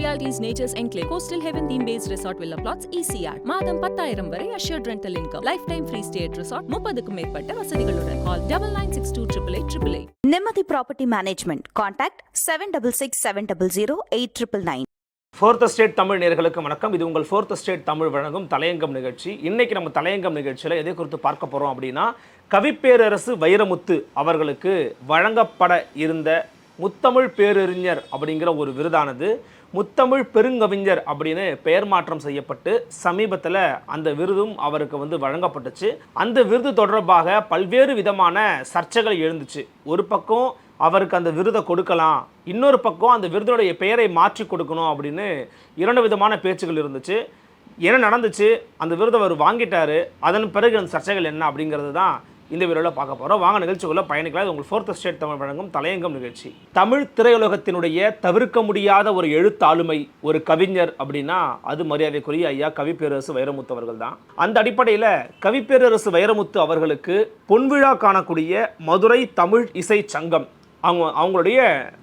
Realty's Nature's Enclave, Coastal Heaven theme based resort villa plots, ECR. மாதம் பத்தாயிரம் வரை assured rental income. Lifetime free stay at resort, முப்பதுக்கும் மேற்பட்ட வசதிகளுடன். Call double nine six two triple eight triple eight. Nimmathi property management contact seven double six seven double zero eight triple nine fourth state Tamil நேர்களுக்கு வணக்கம் இது உங்கள் fourth state Tamil வழங்கும் தலையங்கம் நிகழ்ச்சி இன்னைக்கு நம்ம தலையங்கம் நிகழ்ச்சியில் எதை குறித்து பார்க்க போகிறோம் அப்படின்னா கவிப்பேரரசு வைரமுத்து அவர்களுக்கு வழங்கப்பட இருந்த முத்தமிழ் பேரறிஞர் அப்படிங்கிற ஒரு விருதானது முத்தமிழ் பெருங்கவிஞர் அப்படின்னு பெயர் மாற்றம் செய்யப்பட்டு சமீபத்தில் அந்த விருதும் அவருக்கு வந்து வழங்கப்பட்டுச்சு. அந்த விருது தொடர்பாக பல்வேறு விதமான சர்ச்சைகள் எழுந்துச்சு. ஒரு பக்கம் அவருக்கு அந்த விருதை கொடுக்கலாம் இன்னொரு பக்கம் அந்த விருதுடைய பெயரை மாற்றி கொடுக்கணும் அப்படின்னு இரண்டு விதமான பேச்சுகள் இருந்துச்சு. என்ன நடந்துச்சு? அந்த விருதை அவர் வாங்கிட்டாரு. அதன் பிறகு அந்த சர்ச்சைகள் என்ன அப்படிங்கிறது தான் இந்த வீடியோவில் பார்க்க போகிறோம் வாங்க நிகழ்ச்சிக்குள்ள பயணிக்கலாம் இது உங்கள் ஃபோர்த் ஸ்டேட் தமிழ் வழங்கும் தலையங்கம் நிகழ்ச்சி. தமிழ் திரையுலகத்தினுடைய தவிர்க்க முடியாத ஒரு எழுத்தாளுமை ஒரு கவிஞர் அப்படின்னா அது மரியாதைக்குரிய ஐயா கவிப்பேரரசு வைரமுத்து அவர்கள் தான் அந்த அடிப்படையில் கவிப்பேரரசு வைரமுத்து அவர்களுக்கு பொன்விழா காணக்கூடிய மதுரை தமிழ் இசை சங்கம் அவங்க அவங்களுடைய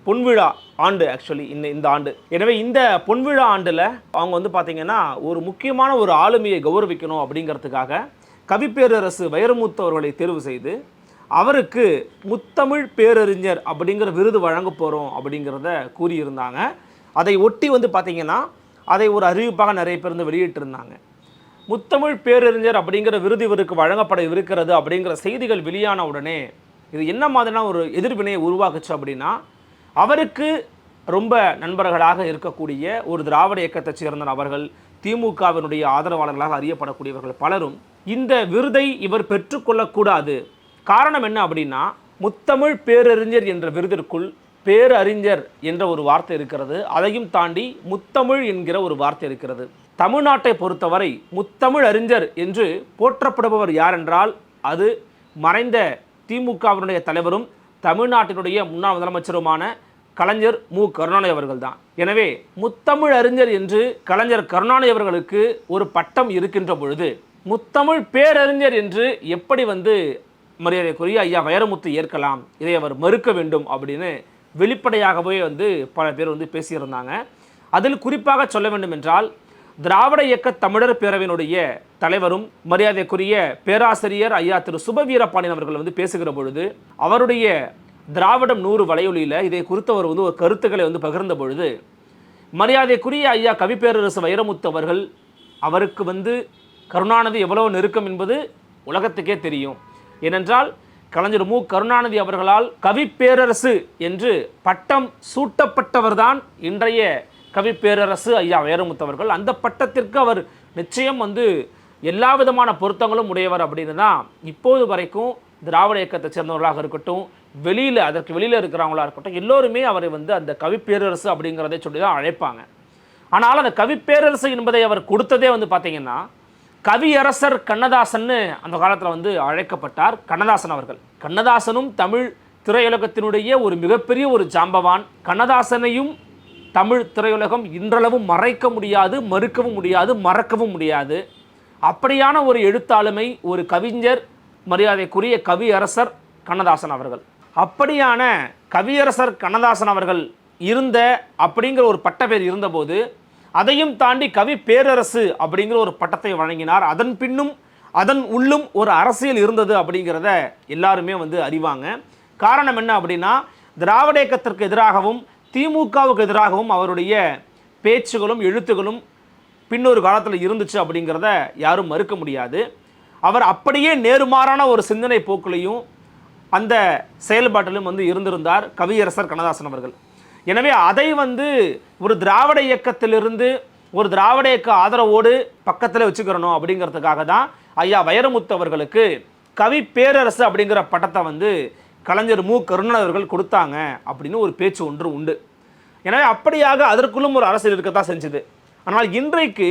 பொன்விழா ஆண்டு ஆக்சுவலி இந்த இந்த ஆண்டு. எனவே இந்த பொன்விழா ஆண்டில் அவங்க வந்து பார்த்திங்கன்னா ஒரு முக்கியமான ஒரு ஆளுமையை கௌரவிக்கணும் அப்படிங்கிறதுக்காக கவிப்பேரரசு வைரமுத்து அவர்களை தேர்வு செய்து அவருக்கு முத்தமிழ் பேரறிஞர் அப்படிங்கிற விருது வழங்க போகிறோம் அப்படிங்கிறத கூறியிருந்தாங்க. அதை ஒட்டி வந்து பார்த்தீங்கன்னா அதை ஒரு அறிவிப்பாக நிறைய பேர் வந்து வெளியிட்டிருந்தாங்க. முத்தமிழ் பேரறிஞர் அப்படிங்கிற விருது இவருக்கு வழங்கப்பட இருக்கிறது அப்படிங்கிற செய்திகள் வெளியான உடனே இது என்ன மாதிரியான ஒரு எதிர்வினையை உருவாக்குச்சு அப்படின்னா அவருக்கு ரொம்ப நண்பர்களாக இருக்கக்கூடிய ஒரு திராவிட இயக்கத்தைச் சேர்ந்த நபர்கள் திமுகவினுடைய ஆதரவாளர்களாக அறியப்படக்கூடியவர்கள் பலரும் இந்த விருதை இவர் பெற்றுக்கொள்ளக்கூடாது. காரணம் என்ன அப்படின்னா முத்தமிழ் பேரறிஞர் என்ற விருதிற்குள் பேரறிஞர் என்ற ஒரு வார்த்தை இருக்கிறது. அதையும் தாண்டி முத்தமிழ் என்கிற ஒரு வார்த்தை இருக்கிறது. தமிழ்நாட்டை பொறுத்தவரை முத்தமிழ் அறிஞர் என்று போற்றப்படுபவர் யார் என்றால் அது மறைந்த திமுகவினுடைய தலைவரும் தமிழ்நாட்டினுடைய முன்னாள் முதலமைச்சருமான கலைஞர் மு. கருணாநிதி அவர்கள் தான் எனவே முத்தமிழ் அறிஞர் என்று கலைஞர் கருணாநிதி அவர்களுக்கு ஒரு பட்டம் இருக்கின்ற பொழுது முத்தமிழ் பேரறிஞர் என்று எப்படி வந்து மரியாதைக்குரிய ஐயா வைரமுத்து ஏற்கலாம் இதை அவர் மறுக்க வேண்டும் அப்படின்னு வெளிப்படையாகவே வந்து பல பேர் வந்து பேசியிருந்தாங்க. அதில் குறிப்பாக சொல்ல வேண்டும் என்றால் திராவிட இயக்க தமிழர் பேரவையினுடைய தலைவரும் மரியாதைக்குரிய பேராசிரியர் ஐயா திரு. சுபவீரபாண்டியன் அவர்கள் வந்து பேசுகிற பொழுது அவருடைய திராவிடம் நூறு வலையொலியில் இதை குறித்து அவர் வந்து ஒரு கருத்துக்களை வந்து பகிர்ந்த பொழுது மரியாதைக்குரிய ஐயா கவிப்பேரரசு வைரமுத்து அவர்கள் அவருக்கு வந்து கருணாநிதி எவ்வளவு நெருக்கம் என்பது உலகத்துக்கே தெரியும். ஏனென்றால் கலைஞர் மு. கருணாநிதி அவர்களால் கவிப்பேரரசு என்று பட்டம் சூட்டப்பட்டவர்தான் இன்றைய கவிப்பேரரசு ஐயா வைரமுத்து அவர்கள். அந்த பட்டத்திற்கு அவர் நிச்சயம் வந்து எல்லா விதமான பொருத்தங்களும் உடையவர் அப்படின்னு தான் இப்போது வரைக்கும் திராவிட இயக்கத்தை சேர்ந்தவர்களாக இருக்கட்டும் வெளியில் அதற்கு வெளியில் இருக்கிறவங்களா இருக்கட்டும் எல்லோருமே அவரை வந்து அந்த கவிப்பேரரசு அப்படிங்கிறதை சொல்லி தான் அழைப்பாங்க. ஆனால் அந்த கவிப்பேரரசு என்பதை அவர் கொடுத்ததே வந்து பார்த்தீங்கன்னா கவியரசர் கண்ணதாசன்னு அந்த காலத்தில் வந்து அழைக்கப்பட்டார் கண்ணதாசன் அவர்கள். கண்ணதாசனும் தமிழ் திரையுலகத்தினுடைய ஒரு மிகப்பெரிய ஒரு ஜாம்பவான். கண்ணதாசனையும் தமிழ் திரையுலகம் இன்றளவும் மறைக்க முடியாது மறுக்கவும் முடியாது மறக்கவும் முடியாது. அப்படியான ஒரு எழுத்தாளுமை ஒரு கவிஞர் மரியாதைக்குரிய கவியரசர் கண்ணதாசன் அவர்கள். அப்படியான கவியரசர் கண்ணதாசன் அவர்கள் இருந்த அப்படிங்கிற ஒரு பட்டப்பேர் இருந்தபோது அதையும் தாண்டி கவி பேரரசு அப்படிங்கிற ஒரு பட்டத்தை வழங்கினார். அதன் பின்னும் அதன் உள்ளும் ஒரு அரசியல் இருந்தது அப்படிங்கிறத எல்லாருமே வந்து அறிவாங்க. காரணம் என்ன அப்படின்னா திராவிட இயக்கத்திற்கு எதிராகவும் திமுகவுக்கு எதிராகவும் அவருடைய பேச்சுகளும் எழுத்துகளும் பின்னொரு காலத்தில் இருந்துச்சு அப்படிங்கிறத யாரும் மறுக்க முடியாது. அவர் அப்படியே நேர்மாறான ஒரு சிந்தனை போக்குலையும் அந்த செயல்பாட்டிலும் வந்து இருந்திருந்தார் கவியரசர் கண்ணதாசன் அவர்கள். எனவே அதை வந்து ஒரு திராவிட இயக்கத்திலிருந்து ஒரு திராவிட இயக்க ஆதரவோடு பக்கத்தில் வச்சுக்கிறணும் அப்படிங்கிறதுக்காக தான் ஐயா வைரமுத்து அவர்களுக்கு கவி பேரரசு அப்படிங்கிற பட்டத்தை வந்து கலைஞர் மு. கருணாநிதி அவர்கள் கொடுத்தாங்க அப்படின்னு ஒரு பேச்சு ஒன்று உண்டு. எனவே அப்படியாக அதற்குள்ளும் ஒரு அரசியல் இருக்கத்தான் செஞ்சுது. ஆனால் இன்றைக்கு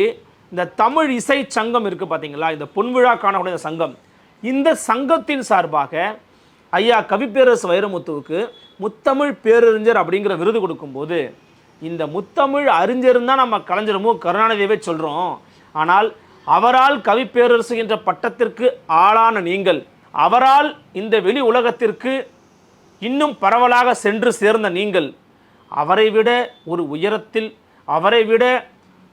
இந்த தமிழ் இசை சங்கம் இருக்குது பார்த்தீங்களா இந்த பொன்விழா காணக்கூடிய சங்கம். இந்த சங்கத்தின் சார்பாக ஐயா கவிப்பேரரசு வைரமுத்துவுக்கு முத்தமிழ் பேரறிஞர் அப்படிங்கிற விருது கொடுக்கும்போது இந்த முத்தமிழ் அறிஞர் தான் நம்ம கலைஞரமோ? கருணாநிதியவே சொல்கிறோம் ஆனால் அவரால் கவிப்பேரரசு என்ற பட்டத்திற்கு ஆளான நீங்கள் அவரால் இந்த வெளி உலகத்திற்கு இன்னும் பரவலாக சென்று சேர்ந்த நீங்கள் அவரை விட ஒரு உயரத்தில் அவரை விட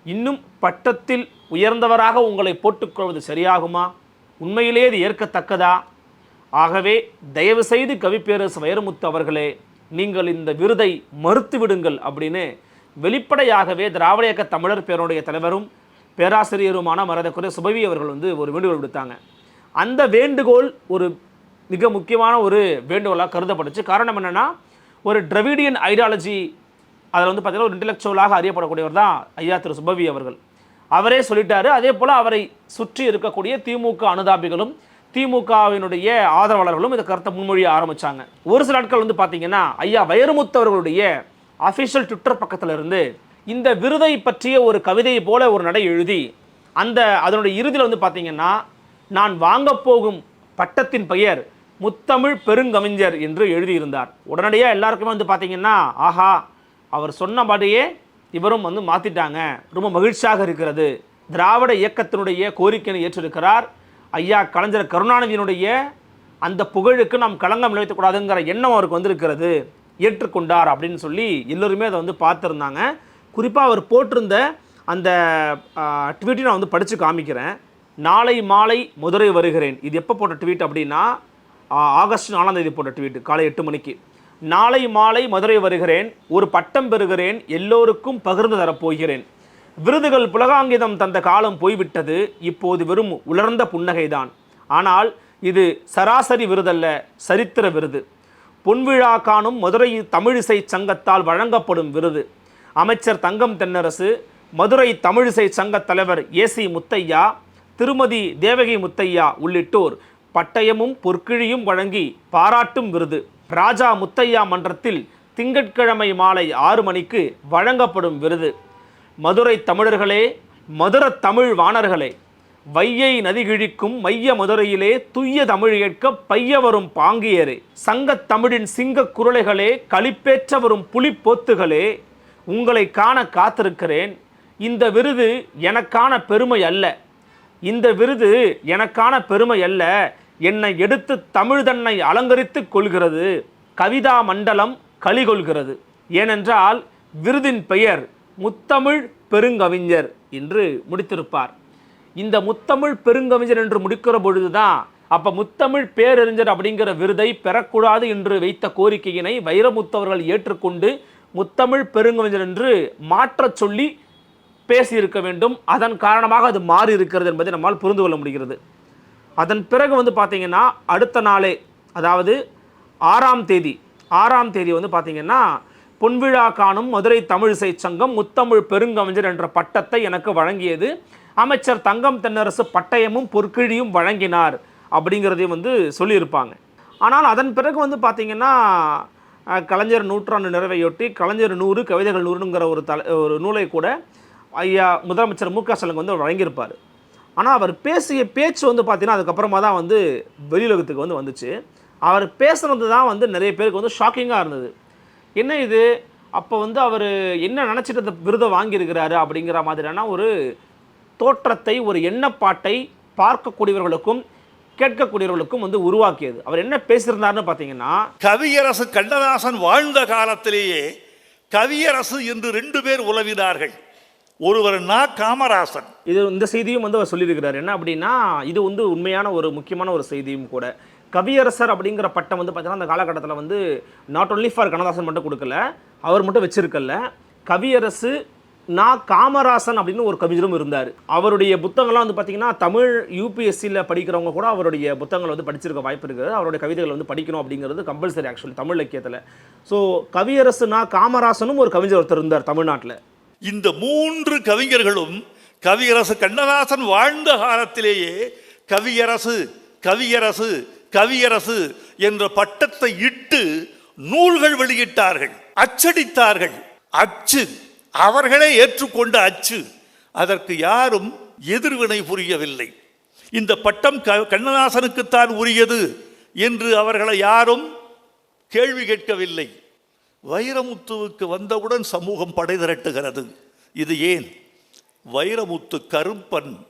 இன்னும் பட்டத்தில் உயர்ந்தவராக உங்களை போட்டுக்கொள்வது சரியாகுமா? உண்மையிலே இது ஏற்கத்தக்கதா? ஆகவே தயவு செய்து கவிப்பேரரசு வைரமுத்து அவர்களே நீங்கள் இந்த விருதை மறுத்துவிடுங்கள் அப்படின்னு வெளிப்படையாகவே திராவிட இயக்க தமிழர் பேருடைய தலைவரும் பேராசிரியருமான மரதக்குறை சுபவி அவர்கள் வந்து ஒரு வேண்டுகோள் விடுத்தாங்க. அந்த வேண்டுகோள் ஒரு மிக முக்கியமான ஒரு வேண்டுகோளாக கருதப்பட்டுச்சு. காரணம் என்னென்னா ஒரு டிரவிடியன் ஐடியாலஜி அதில் வந்து பார்த்திங்கன்னா ஒரு இன்டெலெக்சுவலாக அறியப்படக்கூடியவர் தான் ஐயா திரு சுபவி அவர்கள். அவரே சொல்லிட்டாரு. அதே போல் அவரை சுற்றி இருக்கக்கூடிய திமுக அனுதாபிகளும் திமுகவினுடைய ஆதரவாளர்களும் இந்த கருத்தை முன்மொழிய ஆரம்பிச்சாங்க. ஒரு சில நாட்கள் வந்து பார்த்தீங்கன்னா ஐயா வைரமுத்தவர்களுடைய அஃபிஷியல் ட்விட்டர் பக்கத்தில் இருந்து இந்த விருதை பற்றிய ஒரு கவிதை போல ஒரு நடை எழுதி அந்த அதனுடைய இறுதியில் வந்து பார்த்தீங்கன்னா நான் வாங்கப் போகும் பட்டத்தின் பெயர் முத்தமிழ் பெருங்கவிஞர் என்று எழுதியிருந்தார். உடனடியாக எல்லாருக்குமே வந்து பார்த்தீங்கன்னா ஆஹா அவர் சொன்னபடியே இவரும் வந்து மாற்றிட்டாங்க ரொம்ப மகிழ்ச்சியாக இருக்கிறது. திராவிட இயக்கத்தினுடைய கோரிக்கையை ஏற்றிருக்கிறார். ஐயா கலைஞர் கருணாநிதியினுடைய அந்த புகழுக்கு நாம் களங்கம் விளைவிக்கக்கூடாதுங்கிற எண்ணம் அவருக்கு வந்திருக்கிறது. ஏற்றுக்கொண்டார் அப்படின்னு சொல்லி எல்லோருமே அதை வந்து பார்த்துருந்தாங்க. குறிப்பாக அவர் போட்டிருந்த அந்த ட்வீட்டையும் நான் வந்து படித்து காமிக்கிறேன். நாளை மாலை மதுரை வருகிறேன். இது எப்போ போட்ட ட்வீட் அப்படின்னா ஆகஸ்ட் நாலாம் தேதி போட்ட ட்வீட் காலை எட்டு மணிக்கு. நாளை மாலை மதுரை வருகிறேன். ஒரு பட்டம் பெறுகிறேன். எல்லோருக்கும் பகிர்ந்து தரப்போகிறேன். விருதுகள் புலகாங்கிதம் தந்த காலம் போய்விட்டது. இப்போது வெறும் உலர்ந்த புன்னகைதான். ஆனால் இது சராசரி விருதல்ல சரித்திர விருது. பொன்விழா காணும் மதுரை தமிழிசை சங்கத்தால் வழங்கப்படும் விருது. அமைச்சர் தங்கம் தென்னரசு மதுரை தமிழிசை சங்கத் தலைவர் ஏசி முத்தையா திருமதி தேவகி முத்தையா உள்ளிட்டோர் பட்டயமும் பொற்கிழியும் வழங்கி பாராட்டும் விருது. ராஜா முத்தையா மன்றத்தில் திங்கட்கிழமை மாலை ஆறு மணிக்கு வழங்கப்படும் விருது. மதுரை தமிழர்களே மதுர தமிழ் வாணர்களே வையை நதிகிழிக்கும் மைய மதுரையிலே துய்ய தமிழ் கேட்க பைய வரும் பாங்கியரே. சங்கத் தமிழின் சிங்கக் குரலைகளே களிப்பேற்ற வரும் புலிப்போத்துகளே உங்களை காண காத்திருக்கிறேன். இந்த விருது எனக்கான பெருமை அல்ல. இந்த விருது எனக்கான பெருமை அல்ல. என்னை எடுத்து தமிழ் தன்னை அலங்கரித்துக் கொள்கிறது. கவிதா மண்டலம் கலிகொள்கிறது ஏனென்றால் விருதின் பெயர் முத்தமிழ் பெருங்கவிஞர் என்று முடித்திருப்பார். இந்த முத்தமிழ் பெருங்கவிஞர் என்று முடிக்கிற பொழுதுதான் அப்போ முத்தமிழ் பேரறிஞர் அப்படிங்கிற விருதை பெறக்கூடாது என்று வைத்த கோரிக்கையினை வைரமுத்தவர்கள் ஏற்றுக்கொண்டு முத்தமிழ் பெருங்கவிஞர் என்று மாற்றச் சொல்லி பேசியிருக்க வேண்டும். அதன் காரணமாக அது மாறி இருக்கிறது என்பதை நம்மால் புரிந்து கொள்ள முடிகிறது. அதன் பிறகு வந்து பார்த்தீங்கன்னா அடுத்த நாளே அதாவது ஆறாம் தேதி ஆறாம் தேதி வந்து பார்த்தீங்கன்னா பொன்விழா காணும் மதுரை தமிழிசை சங்கம் முத்தமிழ் பெருங்கவிஞர் என்ற பட்டத்தை எனக்கு வழங்கியது. அமைச்சர் தங்கம் தென்னரசு பட்டயமும் பொற்கிழியும் வழங்கினார் அப்படிங்கிறதையும் வந்து சொல்லியிருப்பாங்க. ஆனால் அதன் பிறகு வந்து பார்த்திங்கன்னா கலைஞர் நூற்றாண்டு நிறைவையொட்டி கலைஞர் நூறு கவிதைகள் நூறுங்கிற ஒரு தலை ஒரு நூலை கூட ஐயா முதலமைச்சர் மு க ஸ்டாலின் வந்து வழங்கியிருப்பார். ஆனால் அவர் பேசிய பேச்சு வந்து பார்த்தீங்கன்னா அதுக்கப்புறமா தான் வந்து வெளியுலகத்துக்கு வந்து வந்துச்சு. அவர் பேசுனது தான் வந்து நிறைய பேருக்கு வந்து ஷாக்கிங்காக இருந்தது. என்ன இது? அப்போ வந்து அவர் என்ன நினச்சிட்டு அந்த விருதை வாங்கியிருக்கிறாரு அப்படிங்கிற மாதிரியான ஒரு தோற்றத்தை ஒரு எண்ணப்பாட்டை பார்க்கக்கூடியவர்களுக்கும் கேட்கக்கூடியவர்களுக்கும் வந்து உருவாக்கியது. அவர் என்ன பேசியிருந்தாருன்னு பார்த்தீங்கன்னா கவியரசு கண்ணதாசன் வாழ்ந்த காலத்திலேயே கவியரசு என்று ரெண்டு பேர் உலவினார்கள். ஒருவர் நா. காமராசன். இது இந்த செய்தியும் வந்து அவர் சொல்லியிருக்கிறார். என்ன அப்படின்னா இது வந்து உண்மையான ஒரு முக்கியமான ஒரு செய்தியும் கூட. கவியரசர் அப்படிங்கிற பட்டம் வந்து பார்த்தீங்கன்னா அந்த காலகட்டத்தில் வந்து நாட் ஒன்லி ஃபார் கண்ணதாசன் மட்டும் கொடுக்கல அவர் மட்டும் வச்சிருக்கல கவியரசு நான் காமராசன் அப்படின்னு ஒரு கவிஞரும் இருந்தார். அவருடைய புத்தகங்கள்லாம் வந்து பார்த்திங்கன்னா தமிழ் யூபிஎஸ்சியில் படிக்கிறவங்க கூட அவருடைய புத்தகங்களை வந்து படிச்சிருக்க வாய்ப்பு இருக்குது. அவருடைய கவிதைகளை வந்து படிக்கணும் அப்படிங்கிறது கம்பல்சரி ஆக்சுவலி தமிழ் இலக்கியத்தில். ஸோ கவியரசு நான் காமராசனும் ஒரு கவிஞர் ஒருத்தர் இருந்தார் தமிழ்நாட்டில். இந்த மூன்று கவிஞர்களும் கவியரசு கண்ணதாசன் வாழ்ந்த காலத்திலேயே கவியரசு கவியரசு கவியரசு என்ற பட்டத்தை இட்டு நூல்கள் வெளியிட்டார்கள் அச்சடித்தார்கள். அச்சு அவர்களே ஏற்றுக்கொண்ட அச்சு. அதற்கு யாரும் எதிர்வினை புரியவில்லை. இந்த பட்டம் க- கண்ணதாசனுக்குத்தான் உரியது என்று அவர்களை யாரும் கேள்வி கேட்கவில்லை. வைரமுத்துவுக்கு வந்தவுடன் சமூகம் படை திரட்டுகிறது. இது ஏன்? வைரமுத்து கருப்பன்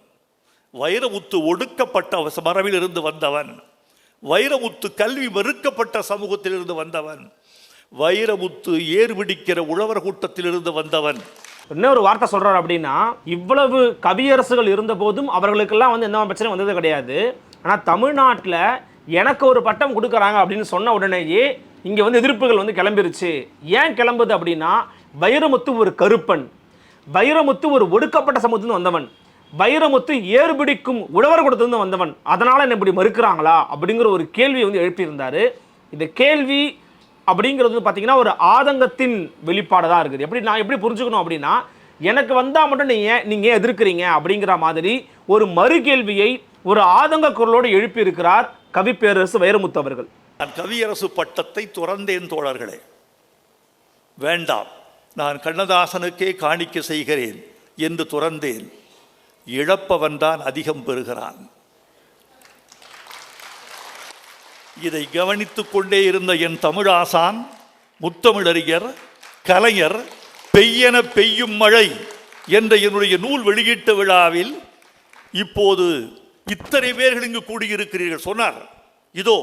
வைரமுத்து ஒடுக்கப்பட்ட மரபிலிருந்து வந்தவன். வைரமுத்து கல்வி மறுக்கப்பட்ட சமூகத்திலிருந்து வந்தவன். வைரமுத்து ஏர் பிடிக்கிற உழவர் கூட்டத்திலிருந்து வந்தவன். இன்னொரு வார்த்தை சொல்றாரு அப்படின்னா இவ்வளவு கவியரசுகள் இருந்த போதும் அவர்களுக்கெல்லாம் வந்து எந்த பிரச்சனை வந்தது கிடையாது. ஆனால் தமிழ்நாட்டில் எனக்கு ஒரு பட்டம் கொடுக்குறாங்க அப்படின்னு சொன்ன உடனேயே இங்கே வந்து எதிர்ப்புகள் வந்து கிளம்பிருச்சு. ஏன் கிளம்புது அப்படின்னா வைரமுத்து ஒரு கருப்பன். வைரமுத்து ஒரு ஒடுக்கப்பட்ட சமூகத்திலிருந்து வந்தவன். வைரமுத்து ஏறுபிடிக்கும் உழவர் கூடத்திலிருந்து வந்தவன். அதனால் என்ன இப்படி மறுக்கிறாங்களா? அப்படிங்கிற ஒரு கேள்வியை வந்து எழுப்பியிருந்தாரு. இந்த கேள்வி அப்படிங்கிறது வந்து பார்த்தீங்கன்னா ஒரு ஆதங்கத்தின் வெளிப்பாடு தான் இருக்குது. எப்படி நான் எப்படி புரிஞ்சுக்கணும் அப்படின்னா எனக்கு வந்தால் மட்டும் நீங்கள் நீங்கள் ஏன் எதிர்க்கிறீங்க அப்படிங்கிற மாதிரி ஒரு மறு கேள்வியை ஒரு ஆதங்க குரலோடு எழுப்பியிருக்கிறார் கவிப்பேரரசு வைரமுத்து அவர்கள். நான் கவியரசு பட்டத்தை துறந்தேன் தோழர்களே. வேண்டாம். நான் கண்ணதாசனுக்கே காணிக்க செய்கிறேன் என்று துறந்தேன். இழப்பவன் தான் அதிகம் பெறுகிறான். இதை கவனித்துக் கொண்டே இருந்த என் தமிழாசான் முத்தமிழறிஞர் கலைஞர் பெய்யென பெய்யும் மழை என்ற என்னுடைய நூல் வெளியீட்டு விழாவில் இப்போது இத்தனை பேர்கள் இங்கு கூடியிருக்கிறீர்கள். சொன்னார் இதோ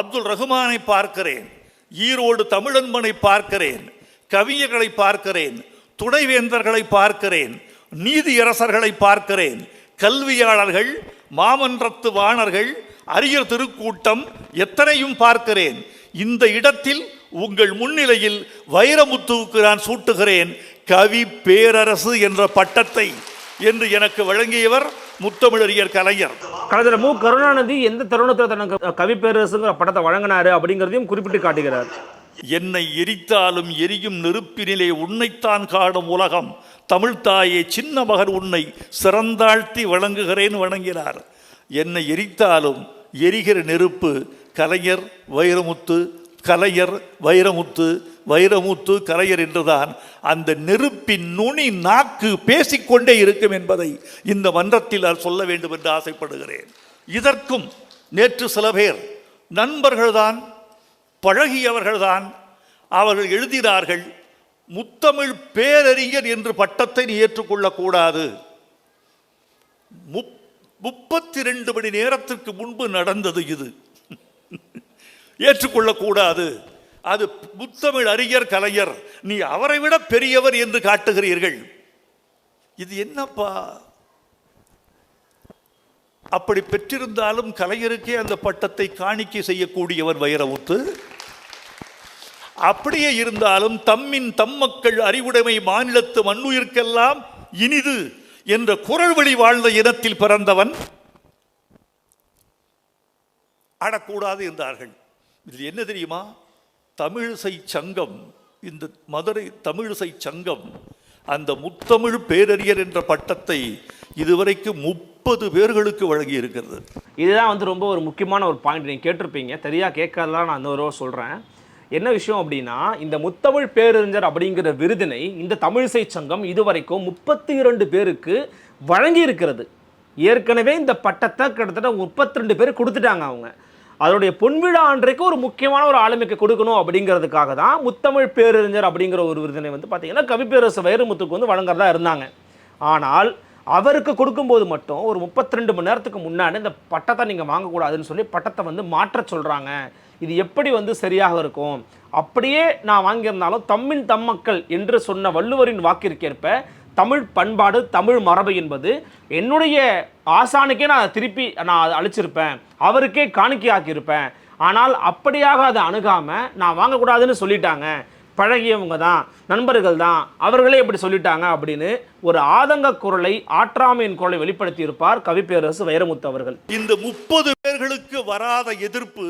அப்துல் ரஹ்மானை பார்க்கிறேன் ஈரோடு தமிழன்பனை பார்க்கிறேன் கவிஞர்களை பார்க்கிறேன் துணைவேந்தர்களை பார்க்கிறேன் நீதியரசர்களை பார்க்கிறேன். கல்வியாளர்கள் மாமன்றத்து வாணர்கள் அரியர் திருக்கூட்டம் எத்தனையும் பார்க்கிறேன். இந்த இடத்தில் உங்கள் முன்னிலையில் வைரமுத்துவுக்கு நான் சூட்டுகிறேன். கவி பேரரசு என்ற பட்டத்தை என்று எனக்கு வழங்கியவர் முத்தமிழறிஞர் கலைஞர். கலைஞர் மு. கருணாநிதி எந்த தருணத்தில் தனக்கு கவிப்பேரரசுங்கிற பட்டத்தை வழங்கினாரு அப்படிங்கிறதையும் குறிப்பிட்டு காட்டுகிறார். என்னை எரித்தாலும் எரியும் நெருப்பினிலே உன்னைத்தான் காடும் உலகம். தமிழ்த்தாயே சின்ன மகன் உன்னை சிறந்தாழ்த்தி வழங்குகிறேன் வணங்கினார். என்னை எரித்தாலும் எரிகிற நெருப்பு கலைஞர் வைரமுத்து கலைஞர் வைரமுத்து வைரமுத்து கலைஞர் என்றுதான் அந்த நெருப்பின் நுனி நாக்கு பேசிக்கொண்டே இருக்கும் என்பதை இந்த மன்றத்தில் சொல்ல வேண்டும் என்று ஆசைப்படுகிறேன். இதற்கும் நேற்று சில பேர் நண்பர்கள்தான் பழகியவர்கள்தான். அவர்கள் எழுதினார்கள் முத்தமிழ் பேரறிஞர் என்று பட்டத்தை நீ ஏற்றுக்கொள்ளக்கூடாது. முப் முப்பத்தி ரெண்டு மணி நேரத்திற்கு முன்பு நடந்தது இது. ஏற்றுக்கொள்ளக்கூடாது. அது முத்தமிழ் அறிஞர் கலைஞர். நீ அவரை விட பெரியவர் என்று காட்டுகிறீர்கள். இது என்னப்பா? அப்படி பெற்றிருந்தாலும் கலைஞருக்கே அந்த பட்டத்தை காணிக்கை செய்யக்கூடியவர் வைரமுத்து. அப்படியே இருந்தாலும் தம்மின் தம்மக்கள் அறிவுடைமை மாநிலத்து மண்ணுயிர்க்கெல்லாம் இனிது என்ற குரல் வழி வாழ்ந்த இனத்தில் பிறந்தவன். அடக்கூடாது என்றார்கள். இதில் என்ன தெரியுமா? தமிழிசை சங்கம் இந்த மதுரை தமிழிசை சங்கம் அந்த முத்தமிழ் பேரறிஞர் என்ற பட்டத்தை இதுவரைக்கும் முப்பது பேர்களுக்கு வழங்கி இருக்கிறது. இதுதான் வந்து ரொம்ப ஒரு முக்கியமான ஒரு பாயிண்ட் நீங்கள் கேட்டிருப்பீங்க. தெரியா கேட்கறதுலாம் நான் இன்னொரு ஒரு சொல்கிறேன் என்ன விஷயம் அப்படின்னா இந்த முத்தமிழ் பேரறிஞர் அப்படிங்கிற விருதினை இந்த தமிழிசை சங்கம் இதுவரைக்கும் முப்பத்தி இரண்டு பேருக்கு வழங்கி இருக்கிறது ஏற்கனவே இந்த பட்டத்தை கிட்டத்தட்ட முப்பத்தி ரெண்டு பேர் கொடுத்துட்டாங்க அவங்க. அதனுடைய பொன்விழா அன்றைக்கு ஒரு முக்கியமான ஒரு ஆளுமைக்கு கொடுக்கணும் அப்படிங்கிறதுக்காக தான் முத்தமிழ் பேரறிஞர் அப்படிங்கிற ஒரு விருதினை வந்து பார்த்தீங்கன்னா கவிப்பேரரசு வைரமுத்துக்கு வந்து வழங்குறதா இருந்தாங்க. ஆனால் அவருக்கு கொடுக்கும்போது மட்டும் ஒரு 32 மணி நேரத்துக்கு முன்னாடி இந்த பட்டத்தை நீங்கள் வாங்கக்கூடாதுன்னு சொல்லி பட்டத்தை வந்து மாற்ற சொல்கிறாங்க இது எப்படி வந்து சரியாக இருக்கும்? அப்படியே நான் வாங்கியிருந்தாலும் தம்மின் தம்மக்கள் என்று சொன்ன வள்ளுவரின் வாக்கிற்கேற்ப தமிழ் பண்பாடு தமிழ் மரபு என்பது என்னுடைய ஆசானுக்கே நான் அதை திருப்பி நான் அழிச்சிருப்பேன். அவருக்கே காணிக்கையாக்கியிருப்பேன். ஆனால் அப்படியாக அதை அணுகாமல் நான் வாங்கக்கூடாதுன்னு சொல்லிட்டாங்க. பழகியவங்க தான் நண்பர்கள் தான். அவர்களே இப்படி சொல்லிட்டாங்க அப்படின்னு ஒரு ஆதங்க குரலை ஆற்றாமையின் குரலை வெளிப்படுத்தி இருப்பார் கவிப்பேரரசு வைரமுத்து அவர்கள். இந்த முப்பது பேர்களுக்கு வராத எதிர்ப்பு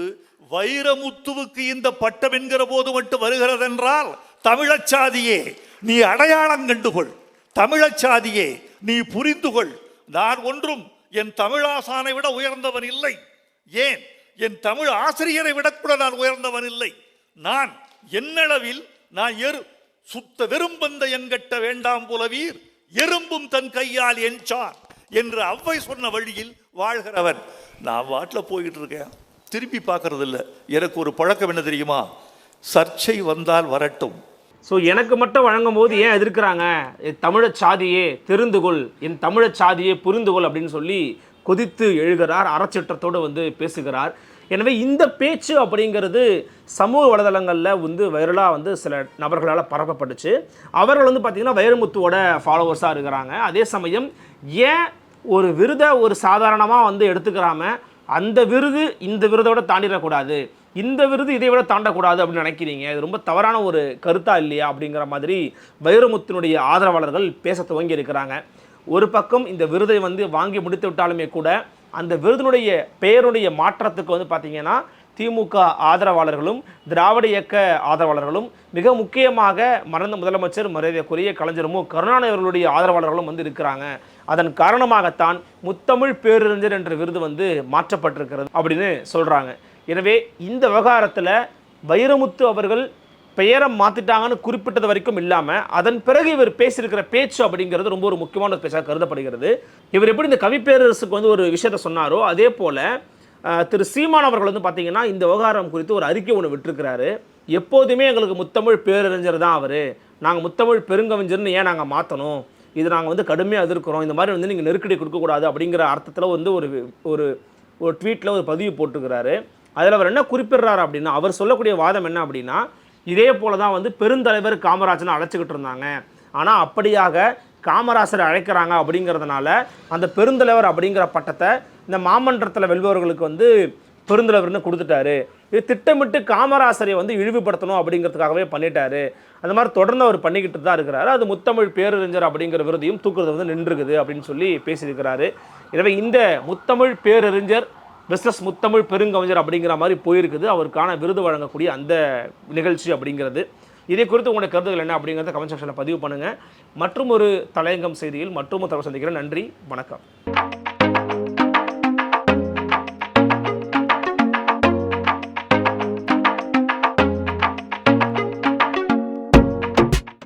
வைரமுத்துவுக்கு இந்த பட்டம் என்கிற போது மட்டும் வருகிறதென்றால் தமிழச்சாதியே நீ அடையாளம் கண்டுகொள். தமிழச்சாதியே நீ புரிந்து கொள் நான் ஒன்றும் என் தமிழாசானை விட உயர்ந்தவன் இல்லை. ஏன்? என் தமிழ் ஆசிரியரை விட கூட நான் உயர்ந்தவன் இல்லை. நான் என்னளவில் நான் எரு சுத்த வெறும்பந்த என்கட்ட வேண்டாம் புலவீர் எறும்பும் தன் கையால் என்றார் என்று அவ்வை சொன்ன வழியில் வாழ்கிறவன். நான் வாட்டில் போய்கிட்டு இருக்கேன். திரும்பி பார்க்கறதில்ல. எனக்கு ஒரு பழக்கம் என்ன தெரியுமா? சர்ச்சை வந்தால் வரட்டும். ஸோ எனக்கு மட்டும் வழங்கும் போது ஏன் எதிர்க்கிறாங்க? என் தமிழச் சாதியே தெரிந்துகொள் என் தமிழச் சாதியே புரிந்துகொள் அப்படின்னு சொல்லி கொதித்து எழுகிறார் அறச்சட்டத்தோடு வந்து பேசுகிறார். எனவே இந்த பேச்சு அப்படிங்கிறது சமூக வலைதளங்களில் வந்து வைரலாக வந்து சில நபர்களால் பரப்பப்பட்டுச்சு. அவர்கள் வந்து பார்த்திங்கன்னா வைரமுத்துவோட ஃபாலோவர்ஸாக இருக்கிறாங்க. அதே சமயம் ஏன் ஒரு விருதை ஒரு சாதாரணமாக வந்து எடுத்துக்கிறாம அந்த விருது இந்த விருதோட தாண்டிடக்கூடாது? இந்த விருது இதை விட தாண்டக்கூடாது அப்படின்னு நினைக்கிறீங்க? இது ரொம்ப தவறான ஒரு கருத்தா இல்லையா? அப்படிங்கிற மாதிரி வைரமுத்தினுடைய ஆதரவாளர்கள் பேச துவங்கி இருக்கிறாங்க. ஒரு பக்கம் இந்த விருதை வந்து வாங்கி முடித்து விட்டாலுமே கூட அந்த விருதினுடைய பெயருடைய மாற்றத்துக்கு வந்து பார்த்தீங்கன்னா திமுக ஆதரவாளர்களும் திராவிட இயக்க ஆதரவாளர்களும் மிக முக்கியமாக மறந்த முதலமைச்சர் மரியாதைக்குரிய கலைஞர் மு. கருணாநிதி அவர்களுடைய ஆதரவாளர்களும் வந்து இருக்கிறாங்க. அதன் காரணமாகத்தான் முத்தமிழ் பேரறிஞர் என்ற விருது வந்து மாற்றப்பட்டிருக்கிறது அப்படின்னு சொல்கிறாங்க எனவே இந்த விவகாரத்தில் வைரமுத்து அவர்கள் பெயரை மாற்றிட்டாங்கன்னு குறிப்பிட்டது வரைக்கும் இல்லாமல் அதன் பிறகு இவர் பேசியிருக்கிற பேச்சு அப்படிங்கிறது ரொம்ப ஒரு முக்கியமான ஒரு பேச்சாக கருதப்படுகிறது. இவர் எப்படி இந்த கவிப்பேரரசுக்கு வந்து ஒரு விஷயத்த சொன்னாரோ அதே போல் திரு சீமான் அவர்கள் வந்து பார்த்தீங்கன்னா இந்த விவகாரம் குறித்து ஒரு அறிக்கை ஒன்று விட்டுருக்கிறாரு. எப்போதுமே எங்களுக்கு முத்தமிழ் பேரறிஞர் தான் அவர். நாங்கள் முத்தமிழ் பெருங்கவிஞர்னு ஏன் நாங்கள் மாற்றணும் இது நாங்கள் வந்து கடுமையாக எதிர்க்கிறோம். இந்த மாதிரி வந்து நீங்கள் நெருக்கடி கொடுக்கக்கூடாது அப்படிங்கிற அர்த்தத்தில் வந்து ஒரு ஒரு ஒரு ட்வீட்டில் ஒரு பதிவு போட்டுக்கிறாரு அதில் அவர் என்ன குறிப்பிடுறாரு அப்படின்னா அவர் சொல்லக்கூடிய வாதம் என்ன அப்படின்னா இதே போல தான் வந்து பெருந்தலைவர் காமராஜனை அழைச்சிக்கிட்டு இருந்தாங்க. ஆனால் அப்படியாக காமராசரை அழைக்கிறாங்க அப்படிங்கிறதுனால அந்த பெருந்தலைவர் அப்படிங்கிற பட்டத்தை இந்த மாமன்றத்தில் வெல்பவர்களுக்கு வந்து பெருந்தலைவர்னு கொடுத்துட்டாரு. இது திட்டமிட்டு காமராசரை வந்து இழிவுபடுத்தணும் அப்படிங்கிறதுக்காகவே பண்ணிட்டாரு. அந்த மாதிரி தொடர்ந்து அவர் பண்ணிக்கிட்டு தான் இருக்கிறாரு. அது முத்தமிழ் பேரறிஞர் அப்படிங்கிற விருதையும் தூக்குறது வந்து நின்றுக்குது அப்படின்னு சொல்லி பேசியிருக்கிறாரு. எனவே இந்த முத்தமிழ் பேரறிஞர் பிஸ்னஸ் முத்தமிழ் பெருங்கவிஞர் அப்படிங்கிற மாதிரி போயிருக்குது. அவருக்கான விருது வழங்கக்கூடிய அந்த நிகழ்ச்சி அப்படிங்கிறது. இதை குறித்து உங்களுடைய கருத்துக்கள் என்ன அப்படிங்கிறத கமெண்ட் செக்ஷனில் பதிவு பண்ணுங்கள் மற்றும் ஒரு தலையங்கம் செய்தியில் மற்றும் தலைவர் சந்திக்கிறேன். நன்றி. வணக்கம்.